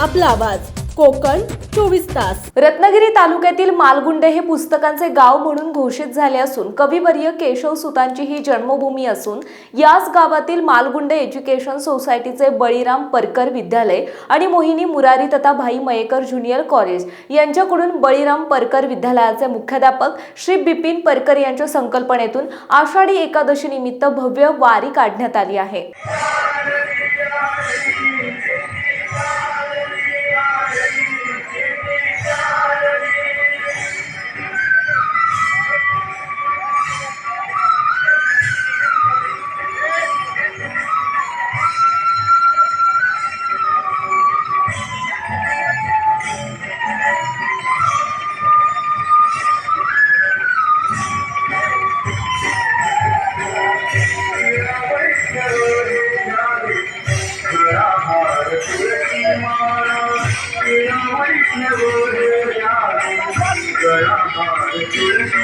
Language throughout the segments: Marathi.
आपला आवाज. कोकण चोवीस तास. रत्नागिरी तालुक्यातील मालगुंडे हे पुस्तकांचे गाव म्हणून घोषित झाले असून कविवर्य केशव सुतांची ही जन्मभूमी असून याच गावातील मालगुंडे एज्युकेशन सोसायटीचे बळीराम परकर विद्यालय आणि मोहिनी मुरारी तथा भाई मयेकर ज्युनियर कॉलेज यांच्याकडून बळीराम परकर विद्यालयाचे मुख्याध्यापक श्री बिपिन परकर यांच्या संकल्पनेतून आषाढी एकादशी निमित्त भव्य वारी काढण्यात आली आहे.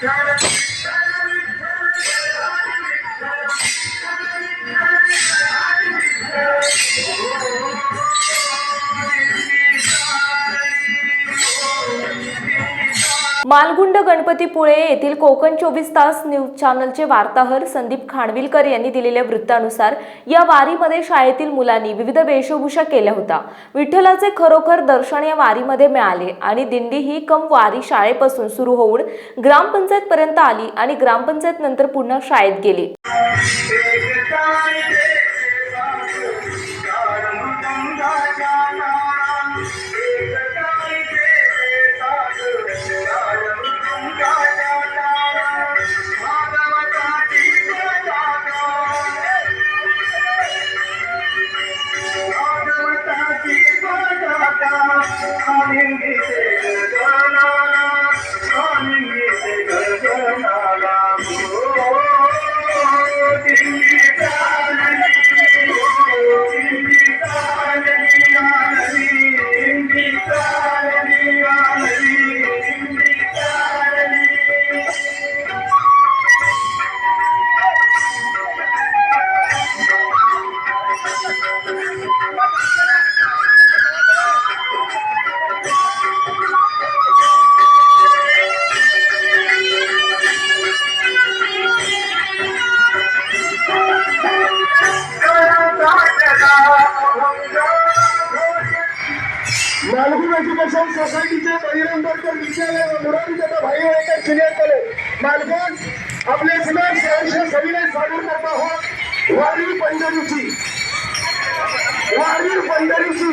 Got it. मालगुंड गणपतीपुळे येथील कोकण चोवीस तास न्यूज चॅनलचे वार्ताहर संदीप खानविलकर यांनी दिलेल्या वृत्तानुसार या वारीमध्ये शाळेतील मुलांनी विविध वेशभूषा केल्या होत्या. विठ्ठलाचे खरोखर दर्शन या वारीमध्ये मिळाले आणि दिंडी ही कम वारी शाळेपासून सुरू होऊन ग्रामपंचायत पर्यंत आली आणि ग्रामपंचायत नंतर पुन्हा शाळेत गेली. मालगुण एज्युकेशन सोसायटीचे बहिरंबरकर विद्यालय व मुरारी दादा भाई एकर सिनियर कॉलेज मालगुण आपले पुन्हा सहर्ष सविनय सादर करत आहोत वारी पंढरीची. वारी पंढरीची.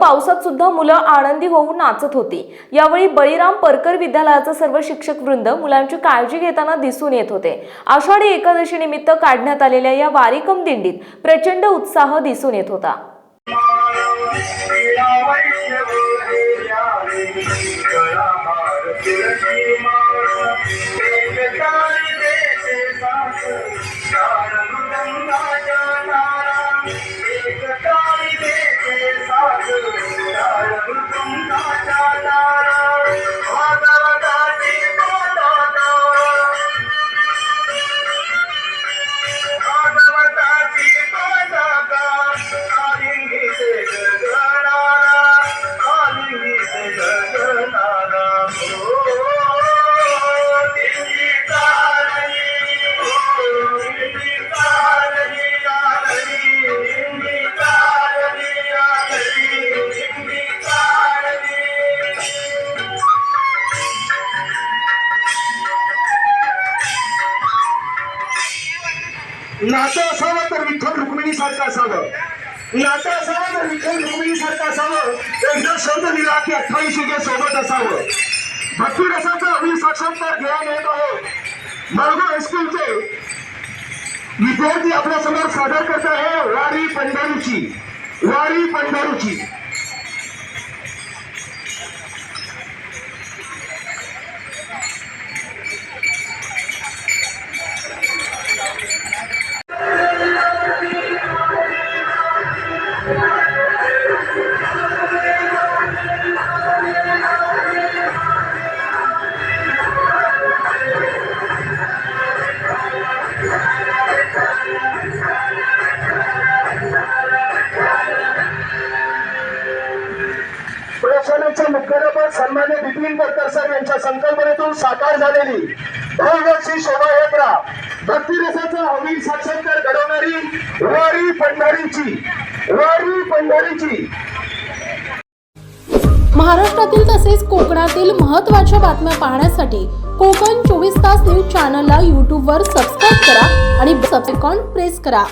पावसात सुद्धा मुलं आनंदी होऊन नाचत होती यावेळी बळीराम परकर विद्यालयाचा सर्व शिक्षक वृंद मुलांची काळजी घेताना दिसून येत होते आषाढी एकादशी निमित्त काढण्यात आलेल्या या वारीकम दिंडीत प्रचंड उत्साह दिसून येत होता नातं असावं तर विठ्ठल रुक्मिणी सारखं असावं. नातं असावं तर विठ्ठल रुक्मिणी सारखं असावं. एकदा शब्द दिला की अठ्ठावीस युगे सोबत असावं. भक्ती रसाचा अभि साक्षात्कार घ्यायला येत आहे मार्गो हायस्कूलचे विद्यार्थी आपल्यासमोर सादर करत आहे वारी पंढरूची. वारी पंढरूची. प्रशासनाचे मुख्याध्यापक सन्मान्य बिपिन परकर सर यांच्या संकल्पनेतून साकार झालेली भव्यशी शोभायात्रा भक्तिरसाचा अवीर साक्षात्कार घडवणारी वारी पंढारीची वारी पंढारीची. महाराष्ट्रातील तसेच कोकणातील महत्त्वाच्या बातम्या पाहण्यासाठी कोकण चोवीस तास न्यूज चॅनलला यूट्यूबवर सबस्क्राईब करा आणि सबसेकॉन प्रेस करा.